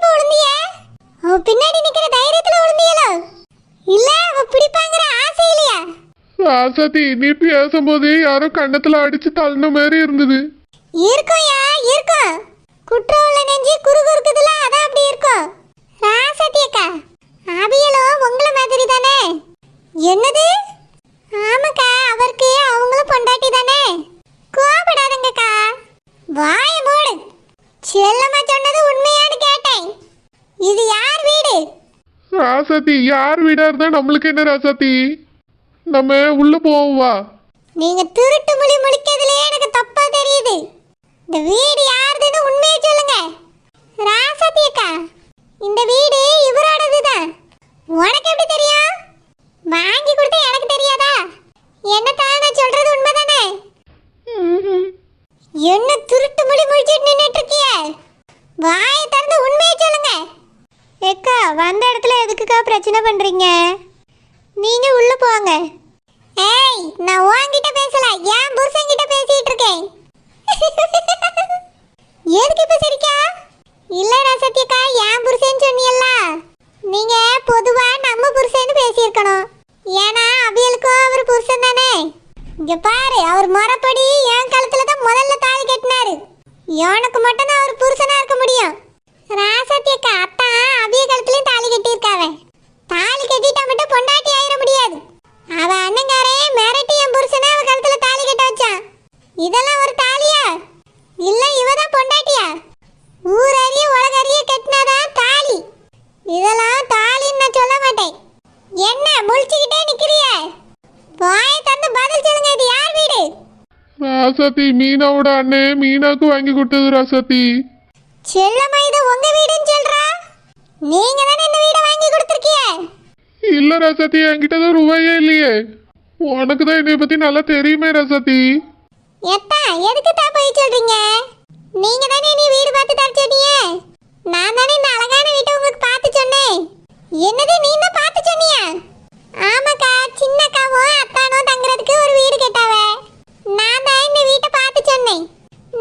இப்ப அவ பின்னாடி நிக்கிற தைரியத்துல விழுந்தியலோ இல்ல அவ பிடிப்பாங்கிற ஆசை இல்லையா ராசாத்தி நீ பேசும்போது யாரோ கண்ணத்துல அடிச்சு தள்ளின மாதிரி இருந்தது. இருக்கும்யா இருக்கும் குற்றம் உள்ள நெஞ்சு குறு குறுக்குதுல அதான் அப்படி இருக்கும் ராசத்தி அக்கா. அவியலும் உங்களை மாதிரி தானே? என்னது? ஆமாக்கா அவருக்கு அவங்களும் பொண்டாட்டி தானே கோபப்படாதங்கக்கா வாய மூடு செல்லம்மா சொன்னது உண்மையான்னு கேட்டேன் இது யார் வீடு ராசாத்தி யார் வீடா இருந்தா நம்மளுக்கு என்ன ராசாத்தி? நம்ம உள்ள போவோம் வா. நீங்க திருட்டு மொழி முடிக்கிறதுல எனக்கு தப்பா தெரியுது. இந்த வீடு யாருதுன்னு உண்மையை சொல்லுங்க. ராசாத்தி அக்கா இந்த வீடு இவரோடது தான் உனக்கு எப்படி தெரியும் வாங்கி கொடுத்தா எனக்கு தெரியாதா என்ன நான் சொல்றது உண்மைதானே என்ன திருட்டு மொழி முழிச்சிட்டு நின்னுட்டு இருக்கிய வாயை திறந்து உண்மையை சொல்லுங்க ஏக்கா வந்த இடத்துல எதுக்குக்கா பிரச்சனை பண்றீங்க நீங்க உள்ள போங்க ஏய் நான் உன்கிட்ட பேசல என் புருஷன் கிட்ட பேசிட்டு இருக்கேன் எதுக்கு இப்ப சிரிக்கா இல்ல ரசத்தியக்கா என் புருஷன் சொன்னியல்ல. நீங்க பொதுவா நம்ம புருஷன் பேசியிருக்கணும். ஏன்னா அவியலுக்கும் அவர் புருஷன் தானே. இங்க பாரு அவர் முறைப்படி என் கழுத்துல தான் முதல்ல தாலி கட்டினாரு. எனக்கு மட்டும் தான் அவர் புருஷனா இருக்க முடியும். ராசத்தியக்கா அத்தா அவிய கழுத்துலயும் தாலி கட்டியிருக்காவ தாலி கட்டிட்டா மட்டும் பொண்டாட்டி ஆயிட முடியாது. அவ அண்ணங்காரே மிரட்டி என் புருஷனை அவ கழுத்துல தாலி கட்ட வச்சான். இதெல்லாம் ஒரு தாலியா இல்ல இவதான் பொண்டாட்டியா ஊரறிய உலகறிய கட்டினாதான் தாலி இதெல்லாம் தாலின்னு நான் சொல்ல மாட்டேன் என்ன முழிச்சுக்கிட்டே நிக்கிறிய வாயை தந்து பதில் சொல்லுங்க இது யார் வீடு ராசாத்தி மீனாவோட அண்ணே மீனாக்கு வாங்கி கொடுத்தது ராசாத்தி. செல்லம்மா இது உங்க வீடுன்னு சொல்றா? நீங்க தானே இந்த வீடை வாங்கி கொடுத்துருக்கிய இல்ல ராசாத்தி என்கிட்ட தான் ரூபாயே இல்லையே. உனக்கு தான் என்னை பத்தி நல்லா தெரியுமே ராசாத்தி. எத்தா எதுக்கு தான் போய் சொல்றீங்க? நீங்க தானே நீ வீடு பார்த்து தர சொன்னீங்க? நான் தானே இந்த அழகான வீட்டை உங்களுக்கு பார்த்து சொன்னேன். என்னது நீ தான் பார்த்து சொன்னியா? ஆமாக்கா சின்னக்காவும் அத்தானும் தங்குறதுக்கு ஒரு வீடு கேட்டாவ. நான் தான் இந்த வீட்டை பார்த்து சொன்னேன்.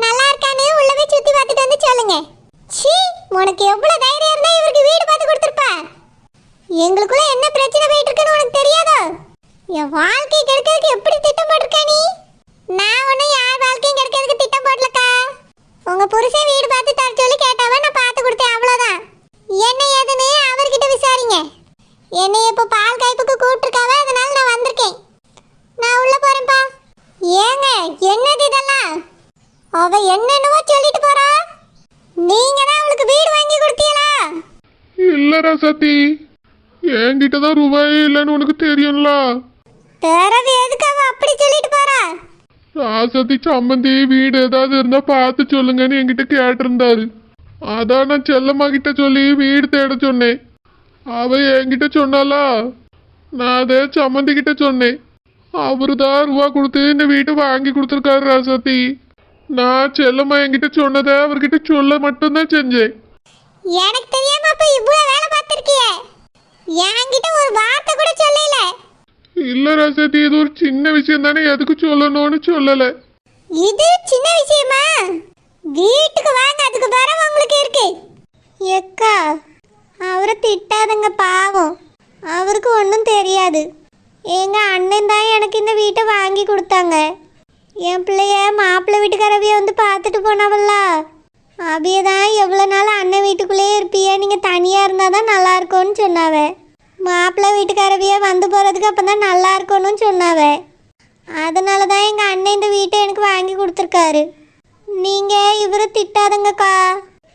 நல்லா இருக்கானே உள்ள போய் சுத்தி பார்த்துட்டு வந்து சொல்லுங்க. சீ உனக்கு எவ்வளவு தைரியம் இருந்தா இவருக்கு வீடு பார்த்து கொடுத்துருப்பா. எங்களுக்குள்ள என்ன பிரச்சனை போயிட்டு இருக்குன்னு உனக்கு தெரியாதோ? என் வாழ்க்கை கெடுக்கிறதுக்கு எப்படி திட்டம் போட்டிருக்க நீ? நான் ஒன்றும் யார் வாழ்க்கையும் கெடுக்கிறதுக்கு திட்டம் போடலக்கா? உங்க புருஷன் வீடு பார்த்து தர சொல்லி கேட்டாவே நான் பார்த்து கொடுத்தேன் அவ்வளோதான் என்ன ஏதுன்னு அவர்கிட்ட விசாரிங்க. என்னை இப்போ பால் காய்ப்புக்கு கூப்பிட்டுருக்காவ அதனால நான் வந்திருக்கேன் நான் உள்ள போறேன்ப்பா ஏங்க என்னது இதெல்லாம் அவ என்னென்னவோ சொல்லிட்டு போறா நீங்க தான் அவளுக்கு வீடு வாங்கி கொடுத்தீங்களா இல்ல ராசாத்தி என்கிட்ட தான் ரூபாயே இல்லைன்னு உனக்கு தெரியும்ல? பிறகு எதுக்கு அவ அப்படி சொல்லிட்டு போறா? ராசாத்தி சம்மந்தி வீடு ஏதாவது இருந்தா பார்த்து சொல்லுங்கன்னு என்கிட்ட கேட்டிருந்தாரு. அதான் நான் செல்லம்மா கிட்ட சொல்லி வீடு தேட சொன்னேன். அவ என்கிட்ட சொன்னாலா நான் அதே சம்மந்தி கிட்ட சொன்னேன். அவரு தான் ரூபா கொடுத்து இந்த வீட்டை வாங்கி கொடுத்துருக்காரு ராசாத்தி நான் செல்லம்மா என்கிட்ட சொன்னதை அவர்கிட்ட சொல்ல மட்டும்தான் செஞ்சேன். எனக்கு தெரியாம அப்ப இவ்வளவு வேலை பார்த்திருக்கிய? என்கிட்ட ஒரு வார்த்தை கூட சொல்லல. இல்ல ராசாத்தி இது ஒரு சின்ன விஷயம் தானே. எதுக்கு சொல்லணும்னு சொல்லலை. இது சின்ன விஷயமா? வீட்டுக்கு வாங்க அதுக்கு வர உங்களுக்கு இருக்கு. எக்கா அவரை திட்டாதங்க பாவம். அவருக்கு ஒன்றும் தெரியாது. எங்க அண்ணன் தான் எனக்கு இந்த வீட்டை வாங்கி கொடுத்தாங்க. என் பிள்ளைய மாப்பிள்ளை வீட்டுக்காரவிய வந்து பார்த்துட்டு போனவல்ல அபியதான் எவ்வளோ நாள் அண்ணன் வீட்டுக்குள்ளேயே இருப்பிய? நீங்கள் தனியாக இருந்தால் தான் நல்லா இருக்கும்னு சொன்னாவ. மாப்பிள்ளை வீட்டுக்காரவியே வந்து போகிறதுக்கு அப்போ தான் நல்லா இருக்கணும்னு சொன்னாவ. அதனால தான் எங்கள் அண்ணன் இந்த வீட்டை எனக்கு வாங்கி கொடுத்துருக்காரு. நீங்கள் இவரை திட்டாதங்கக்கா.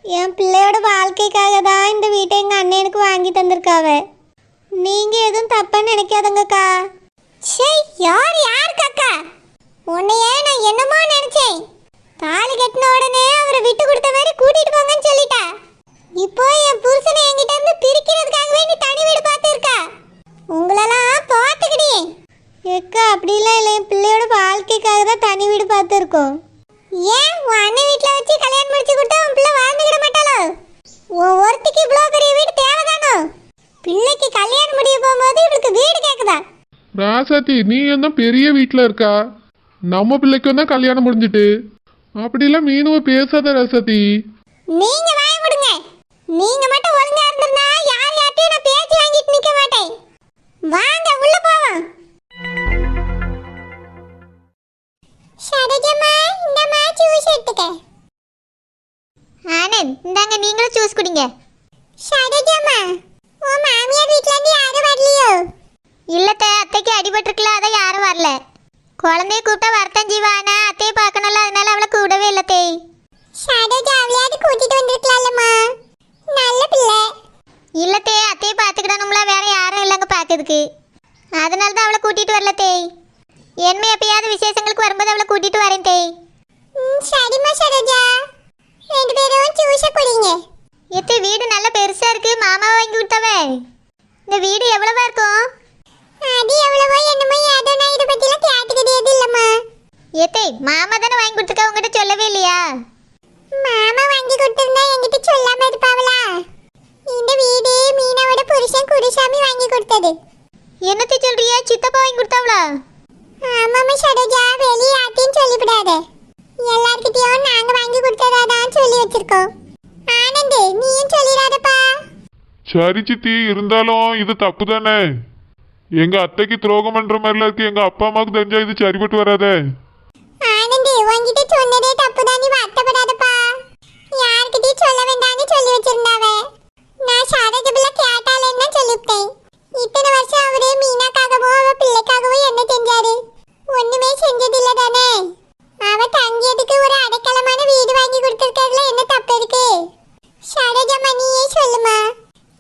என் பிள்ளையோட வாழ்க்கைக்காக தான் இந்த வீட்டை எங்கள் அண்ணன் எனக்கு வாங்கி தந்திருக்காவே. நீங்கள் எதுவும் தப்பாக நினைக்காதங்கக்கா. சே யார் யார் அக்கா உன்னையே நான் என்னமோ நினச்சேன். தாலி கட்டின உடனே அவரை விட்டு கொடுத்த மாதிரி கூட்டிட்டு போங்கன்னு சொல்லிட்டா. இப்போ என் புருஷனை என்கிட்ட இருந்து பிரிக்கிறதுக்காகவே நீ தனி வீடு பார்த்து இருக்கா உங்களெல்லாம் பார்த்துக்கிடி. எக்கா அப்படிலாம் இல்லை. என் பிள்ளையோட வாழ்க்கைக்காக தான் தனி வீடு பார்த்துருக்கோம். ஏன் உன் அண்ணன் வீட்டில் வச்சு கல்யாணம் முடிச்சு கொடுத்தா உன் பிள்ளை வாழ்ந்துக்கிட மாட்டாளோ? உன் ஒருத்திக்கு இவ்வளோ பெரிய வீடு தேவைதானோ? பிள்ளைக்கு கல்யாணம் முடிய போகும்போது இவளுக்கு வீடு கேட்குதா ராசாத்தி நீ என்ன பெரிய வீட்டில் இருக்கா? நம்ம பிள்ளைக்கும் தான் கல்யாணம் முடிஞ்சிட்டு. அப்படிலாம் மீனுவ பேசாத ரசதி நீங்க வாய் விடுங்க நீங்க மட்டும் ஒழுங்கா இருந்திருந்தா யார் யார்ட்டையும் நான் பேச்சு வாங்கிட்டு நிக்க மாட்டேன். வாங்க உள்ள போவோம். சரோஜம்மா இந்தம்மா ஜூஸ் எடுத்துக்க. ஆனந்த் இந்தாங்க நீங்களும் ஜூஸ் குடிங்க. சரோஜம்மா உன் மாமியார் வீட்ல இருந்து யாரும் வரலையோ? இல்லத்த அத்தைக்கு அடிபட்டிருக்கல அதான் யாரும் வரல. குழந்தைய கூப்பிட்டா வரத்தான் ஜீவானா? அத்தையை பார்க்கணும்ல அதனால அவளை கூடவே இல்ல தேய் அவளையாவது கூட்டிட்டு வந்திருக்கலாம்மா நல்ல பிள்ளை. இல்லத்தே அத்தையை பார்த்துக்கிடணும்ல வேற யாரும் இல்லைங்க பார்க்கறதுக்கு. அதனால தான் அவளை கூட்டிட்டு வரல தேய் என்ன எப்பயாவது விசேஷங்களுக்கு வரும்போது அவளை கூட்டிட்டு வரேன் தேய் சரிம்மா சரோஜா ரெண்டு பேரும் ஜூஸை குடிங்க. எத்த வீடு நல்ல பெருசா இருக்கு. மாமா வாங்கி கொடுத்தவ இந்த வீடு எவ்வளவா இருக்கும்? அது எவ்வளவோ என்னமோ ஏதோ நான் இதை பத்திலாம் கேட்டுக்கிட்டே இல்லம்மா. ஏத்தே மாமா தானே வாங்கி கொடுத்துருக்க? உங்ககிட்ட சொல்லவே இல்லையா? மாமா வாங்கி கொடுத்திருந்தா என்கிட்ட சொல்லாம இருப்பாவளா? இந்த வீடு மீனாவோட புருஷன் குருசாமி வாங்கி கொடுத்தது. என்னத்தை சொல்றியா? சித்தப்பா வாங்கி கொடுத்தாவளா? ஆமாமா சரோஜா வெளியே யார்ட்டையும் சொல்லிவிடாத. எல்லார்கிட்டயும் நாங்க வாங்கி கொடுத்ததாதான் சொல்லி வச்சிருக்கோம். ஆனந்த் நீயும் சொல்லிடாதப்பா. சரி சித்தி இருந்தாலும் இது தப்பு தானே எங்க அத்தைக்கு துரோகம் பண்ற மாதிரிலாம் இருக்கு. எங்க அப்பா அம்மாவுக்கு தெரிஞ்சா இது சரிபட்டு வராதே. ஆனந்த் உன்கிட்ட சொன்னதே தப்புதான் நீ வருத்தப்படாதப்பா யார்கிட்டயும் சொல்ல வேண்டாம்னு சொல்லி வச்சிருந்தாவ நான் சாரஜபிள்ள கேட்டாலேன்னு தான் சொல்லிவிட்டேன் இத்தனை வருஷம் அவரு மீனாக்காகவும் அவ பிள்ளைக்காகவும் என்ன செஞ்சாரு ஒண்ணுமே செஞ்சதில்ல தானே அவ தங்கியதுக்கு ஒரு அடைக்கலமான வீடு வாங்கி கொடுத்துருக்கறதுல என்ன தப்பு இருக்கு சரோஜம்மா நீயே சொல்லுமா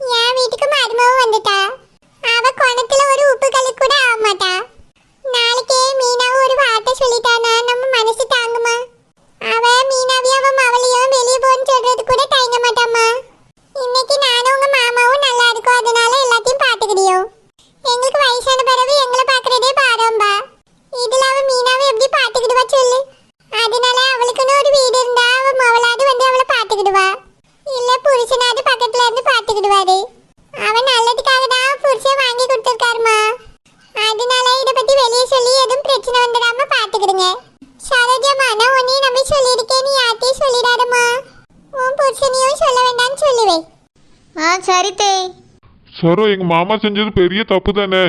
என் வீட்டுக்கு மருமவும் வந்துட்டா அவ குணத்துல ஒரு உப்பு கல்லு கூட ஆக மாட்டா நாளைக்கே மீனாவும் ஒரு வார்த்தை சொல்லிட்டானா நம்ம மனசு தாங்குமா அவ மீனாவையும் அவ மவளையும் வெளியே போன்னு சொல்றது கூட தயங்க மாட்டாமா இன்னைக்கு நானும் உங்க மாமாவும் நல்லா இருக்கோம் அதனால எல்லாத்தையும் பாத்துக்கிடியோம் எங்களுக்கு வயசான பிறகு எங்களை பாக்குறதே பாரம்பா இதுல அவ மீனாவை எப்படி பாத்துக்கிடுவா சொல்லு அதனால அவளுக்குன்னு ஒரு வீடு இருந்தா அவ மவளாவது வந்து அவளை பாத்துக்கிடுவா இல்ல புருஷனாவது பக்கத்துல பாத்துக்கிடுவாரு அவன் நல்லதுக்காக தான் புருஷன் வாங்கி கொடுத்துருக்காருமா. அதனால இத பத்தி வெளியே சொல்லி எதுவும் பிரச்சனை வந்துடாம பாத்துக்கிடுங்க. சரோஜம்மா நான் உன்னையும் நம்பி சொல்லியிருக்கேன் நீ யார்ட்டையும் சொல்லிடாதம்மா. உன் புருஷனையும் சொல்ல வேண்டாம்னு சொல்லுவேன் ஆ சரி தேய் சரோ எங்க மாமா செஞ்சது பெரிய தப்பு தானே?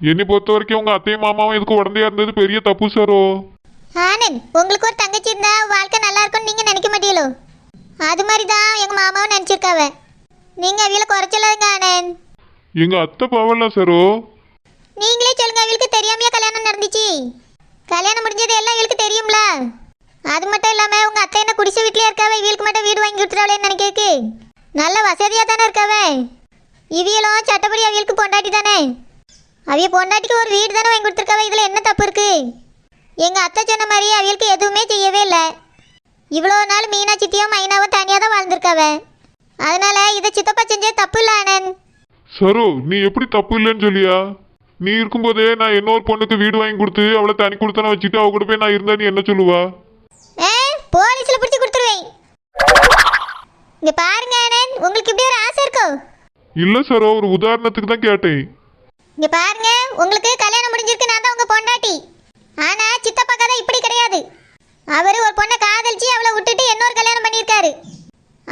என்னை பொறுத்த வரைக்கும் உங்க அத்தையும் மாமாவும் இதுக்கு உடந்தையா இருந்தது பெரிய தப்பு சரோ. ஆனந்த் உங்களுக்கு ஒரு தங்கச்சி இருந்தா வாழ்க்கை நல்லா இருக்கும்னு நீங்க நினைக்க மாட்டீங்களோ? அது மாதிரி தான் எங்க மாமாவும் நினைச்சிருக்காவ. நீங்க அவியல குறைச்சலாங்க ஆனந்த் எங்க அத்தை பவல்ல சரோ. நீங்களே சொல்லுங்க அவளுக்கு தெரியாமையா கல்யாணம் நடந்துச்சு? கல்யாணம் முடிஞ்சது எல்லாம் இவளுக்கு தெரியும்ல? அது மட்டும் இல்லாம உங்க அத்தை என்ன குடிசை வீட்லயே இருக்காவ? இவளுக்கு மட்டும் வீடு வாங்கி கொடுத்துட்டாவளேன்னு நினைக்கிறதுக்கு? நல்ல வசதியா தானே இருக்காவ? இவியலும் சட்டப்படி அவியலுக்கு பொண்டாட்டி தானே? அவிய பொண்டாட்டிக்கு ஒரு வீடு தானே வாங்கி கொடுத்துருக்காவ? இதுல என்ன தப்பு இருக்கு? எங்க அத்தை சொன்ன மாதிரி அவியலுக்கு எதுவுமே செய்யவே இல்லை. இவ்வளோ நாள் மீனா சித்தியும் மைனாவும் தனியாக தான் வாழ்ந்திருக்காவ? அதனால இதை சித்தப்பா செஞ்சே தப்பு இல்லை ஆனந்த் சரோ நீ எப்படி தப்பு இல்லைன்னு சொல்லியா? நீ இருக்கும்போதே நான் இன்னொரு பொண்ணுக்கு வீடு வாங்கி கொடுத்து அவளை தனி கொடுத்தன வச்சுட்டு அவ கூட போய் நான் இருந்தா நீ என்ன சொல்லுவா? போலீஸ்ல பிடிச்சு கொடுத்துருவேன். இங்க பாருங்க ஆனந்த் உங்களுக்கு இப்படி ஒரு ஆசை இருக்கோ? இல்ல சரோ ஒரு உதாரணத்துக்கு தான் கேட்டேன். இங்க பாருங்க உங்களுக்கு கல்யாணம் முடிஞ்சிருக்கு நான் தான் உங்க பொண்டாட்டி. ஆனா சித்தப்பா கதை இப்படி கிடையாது. அவரு ஒரு பொண்ணை காதலிச்சு அவளை விட்டுட்டு இன்னொரு கல்யாணம் பண்ணியிருக்காரு.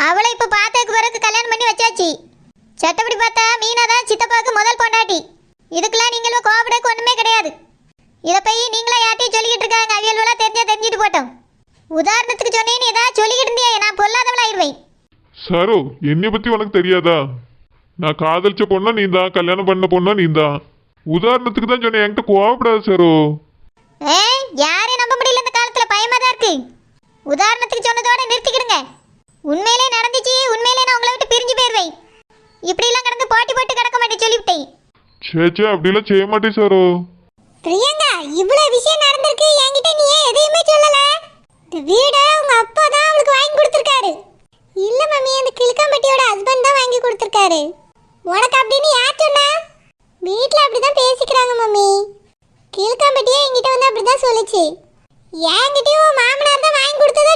அவளை இப்ப பார்த்ததுக்கு பிறகு கல்யாணம் பண்ணி வச்சாச்சு. சட்டப்படி பார்த்தா மீனா தான் சித்தப்பாவுக்கு முதல் பொண்டாட்டி. இதுக்கெல்லாம் நீங்களும் கோபப்படக்கு ஒண்ணுமே கிடையாது. இதை போய் நீங்களா யார்ட்டையும் சொல்லிக்கிட்டு இருக்காங்க? அவியல்வெல்லாம் தெரிஞ்சா தெரிஞ்சுட்டு போட்டோம். உதாரணத்துக்கு சொன்னேன்னு ஏதாவது சொல்லிக்கிட்டு இருந்தியே நான் பொல்லாதவளாயிருவேன். சரோ என்னை பத்தி உனக்கு தெரியாதா? நான் காதலிச்ச பொண்ணா நீ தான் கல்யாணம் பண்ண பொண்ணா நீ தான் உதாரணத்துக்கு தான் சொன்னேன் என்கிட்ட கோவப்படாத சரோ. ஏ யாரையும் நம்ப முடியல இந்த காலத்துல பயமா தான் இருக்கு. உதாரணத்துக்கு சொன்னதோட நிறுத்திக்கிடுங்க. உண்மையிலே நடந்துச்சு உண்மையிலே நான் உங்களை விட்டு பிரிஞ்சு போயிருவேன் இப்படிலாம் கடந்து போட்டி போட்டு கிடக்க மாட்டேன் சொல்லிவிட்டேன். சே சே அப்படிலாம் செய்ய மாட்டேன் சரோ பிரியங்கா இவ்வளவு விஷயம் நடந்திருக்கு என்கிட்ட நீ ஏன் எதையுமே சொல்லல? இந்த வீடை உங்க அப்பா தான் அவளுக்கு வாங்கி கொடுத்துருக்காரு. இல்ல மம்மி அந்த கிழக்கம்பட்டியோட ஹஸ்பண்ட் தான் வாங்கி கொடுத்துருக்காரு. உனக்கு அப்படின்னு யார் சொன்னா? வீட்ல அப்படிதான் பேசிக்கிறாங்க மம்மி. கிழக்கம்பட்டியே என்கிட்ட வந்து அப்படிதான் சொல்லுச்சு. என்கிட்டயும் மாமனார் தான் வாங்கி கொடுத்ததா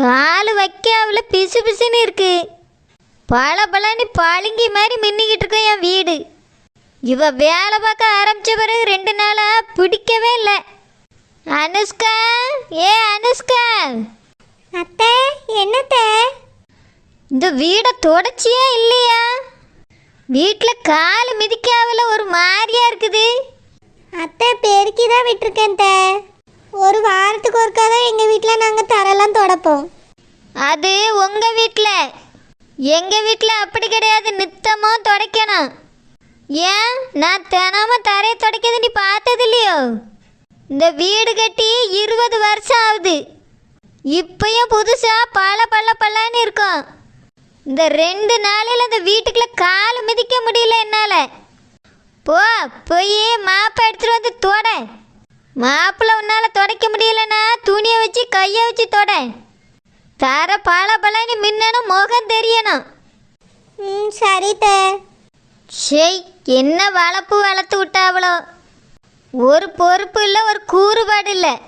கால் வைக்க அவள பிசு பிசுன்னு இருக்கு. பல பலன்னு பளிங்கி மாதிரி மின்னிக்கிட்டு இருக்கும் என் வீடு. இவ வேலை பார்க்க ஆரம்பிச்ச பிறகு ரெண்டு நாளா பிடிக்கவே இல்லை. அனுஷ்கா ஏ அனுஷ்கா. அத்தை என்னத்தை? இந்த வீடை தொடச்சியா இல்லையா? வீட்டில் கால் மிதிக்காவில் ஒரு மாதிரியா இருக்குது. அத்தை பெருக்கி தான் விட்டுருக்கேன் ஒரு வாரத்துக்கு ஒருக்கா தான் எங்கள் வீட்டில் நாங்கள் தரெல்லாம் தொடப்போம். அது உங்கள் வீட்டில் எங்கள் வீட்டில் அப்படி கிடையாது. நித்தமாக துடைக்கணும். ஏன்? நான் தினமும் தரையை துடைக்கிறது நீ பார்த்தது இல்லையோ இந்த வீடு கட்டி இருபது வருஷம் ஆகுது. இப்பயும் புதுசாக பல பல பல்லன்னு இருக்கும். இந்த ரெண்டு நாளையில் இந்த வீட்டுக்குள்ள கால் மிதிக்க முடியல என்னால். போ போய் மாப்பை எடுத்துகிட்டு வந்து தோட. மாப்பிள்ள உன்னால் துடைக்க முடியலன்னா துணியை வச்சு கையை வச்சு தொட. தர பல பலன்னு மின்னணும் முகம் தெரியணும். ம் சரி தே. ஷேய் என்ன வளர்ப்பு வளர்த்து விட்டாவளோ. ஒரு பொறுப்பு இல்லை ஒரு கூறுபாடு இல்லை.